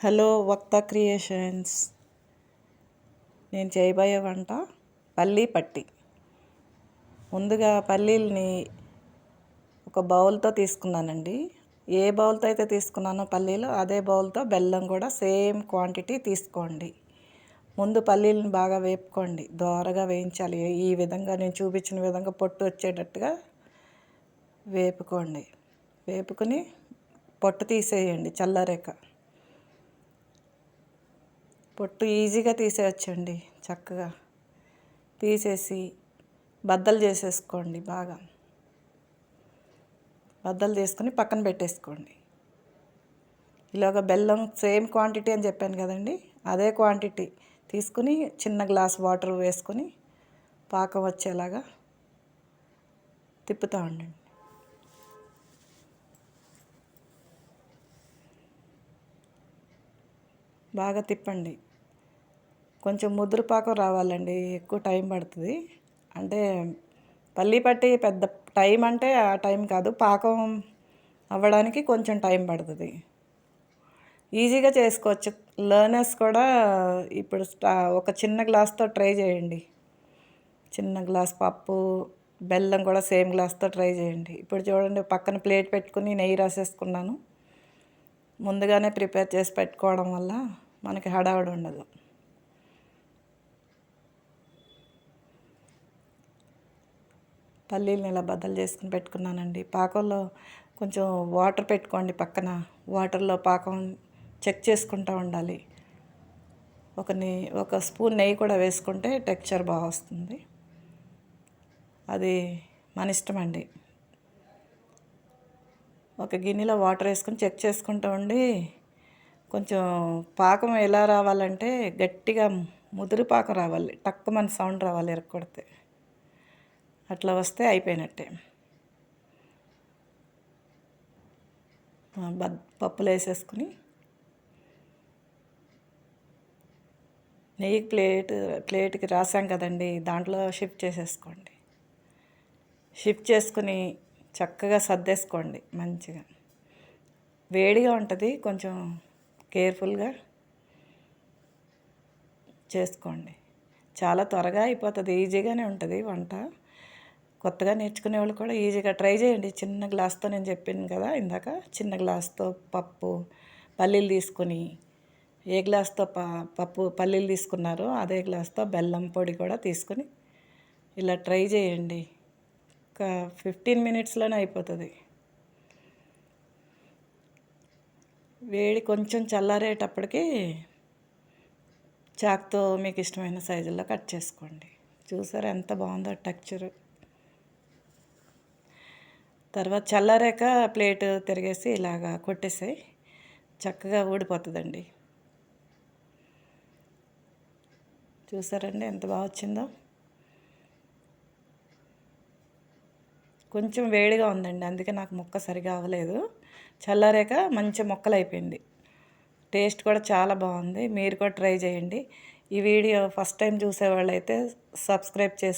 Hello వక్త creations. నేను చేయబోయే వంట పల్లీ పట్టి. ముందుగా పల్లీలని ఒక బౌల్తో తీసుకున్నానండి. ఏ బౌల్తో అయితే తీసుకున్నానో పల్లీలు అదే బౌల్తో బెల్లం కూడా సేమ్ క్వాంటిటీ తీసుకోండి. ముందు పల్లీలను బాగా వేపుకోండి. దోరగా వేయించాలి. ఈ విధంగా నేను చూపించిన విధంగా పొట్టు వచ్చేటట్టుగా వేపుకోండి. వేపుకొని పొట్టు తీసేయండి చల్లరేక. పొట్టు ఈజీగా తీసేయచ్చండి చక్కగా. తీసేసి బద్దలు చేసేసుకోండి బాగా. బద్దలు చేసుకొని పక్కన పెట్టేసుకోండి. ఇలాగ బెల్లం సేమ్ క్వాంటిటీ అని చెప్పాను కదండి అదే క్వాంటిటీ తీసుకుని చిన్న గ్లాస్ వాటర్ వేసుకొని పాకం వచ్చేలాగా తిప్పుతూ ఉండండి. బాగా తిప్పండి. కొంచెం ముదురు పాకం రావాలండి ఎక్కువ టైం పడుతుంది. అంటే పల్లి పట్టి పెద్ద టైం అంటే ఆ టైం కాదు పాకం అవ్వడానికి కొంచెం టైం పడుతుంది. ఈజీగా చేసుకోవచ్చు. లర్నర్స్ కూడా ఇప్పుడు ఒక చిన్న గ్లాస్తో ట్రై చేయండి. చిన్న గ్లాస్ పప్పు బెల్లం కూడా సేమ్ గ్లాస్తో ట్రై చేయండి. ఇప్పుడు చూడండి పక్కన ప్లేట్ పెట్టుకుని నెయ్యి రాసేసుకున్నాను. ముందుగానే ప్రిపేర్ చేసి పెట్టుకోవడం వల్ల మనకి హడావిడి ఉండదు. పల్లీలను ఇలా బద్దలు చేసుకుని పెట్టుకున్నానండి. పాకంలో కొంచెం వాటర్ పెట్టుకోండి పక్కన. వాటర్లో పాకం చెక్ చేసుకుంటూ ఉండాలి. ఒక నెయ్యి ఒక స్పూన్ నెయ్యి కూడా వేసుకుంటే టెక్చర్ బాగా వస్తుంది. అది మన ఇష్టం అండి ఒక గిన్నెలో వాటర్ వేసుకొని చెక్ చేసుకుంటూ ఉండి కొంచెం పాకం ఎలా రావాలంటే గట్టిగా ముదురు పాకం రావాలి. టక్కు మన సౌండ్ రావాలి ఎరగొడితే అట్లా వస్తే అయిపోయినట్టే. పప్పులు వేసేసుకుని నెయ్యి ప్లేట్ ప్లేట్కి రాసాం కదండి దాంట్లో షిఫ్ట్ చేసేసుకోండి. షిఫ్ట్ చేసుకుని చక్కగా సర్దేసుకోండి మంచిగా. వేడిగా ఉంటుంది కొంచెం కేర్ఫుల్గా చేసుకోండి. చాలా త్వరగా అయిపోతుంది ఈజీగానే ఉంటుంది వంట. కొత్తగా నేర్చుకునే వాళ్ళు కూడా ఈజీగా ట్రై చేయండి. చిన్న గ్లాస్తో నేను చెప్పాను కదా ఇందాక చిన్న గ్లాస్తో పప్పు పల్లీలు తీసుకొని ఏ గ్లాస్తో ప పప్పు పల్లీలు తీసుకున్నారో అదే గ్లాస్తో బెల్లం పొడి కూడా తీసుకొని ఇలా ట్రై చేయండి. ఒక ఫిఫ్టీన్ మినిట్స్లోనే అయిపోతుంది. వేడి కొంచెం చల్లారేటప్పటికి చాక్తో మీకు ఇష్టమైన సైజుల్లో కట్ చేసుకోండి. చూసారా ఎంత బాగుందో టెక్చరు తర్వాత చల్లారాక ప్లేట్ తిరిగేసి ఇలాగా కొట్టేసాయి. చక్కగా ఊడిపోతుందండి. చూసారండి ఎంత బాగా వచ్చిందో. కొంచెం వేడిగా ఉందండి అందుకే నాకు ముక్క సరిగా అవ్వలేదు. చల్లారాక మంచి మొక్కలు అయిపోయింది టేస్ట్ కూడా చాలా బాగుంది. మీరు కూడా ట్రై చేయండి. ఈ వీడియో ఫస్ట్ టైం చూసేవాళ్ళు అయితే సబ్స్క్రైబ్ చేసి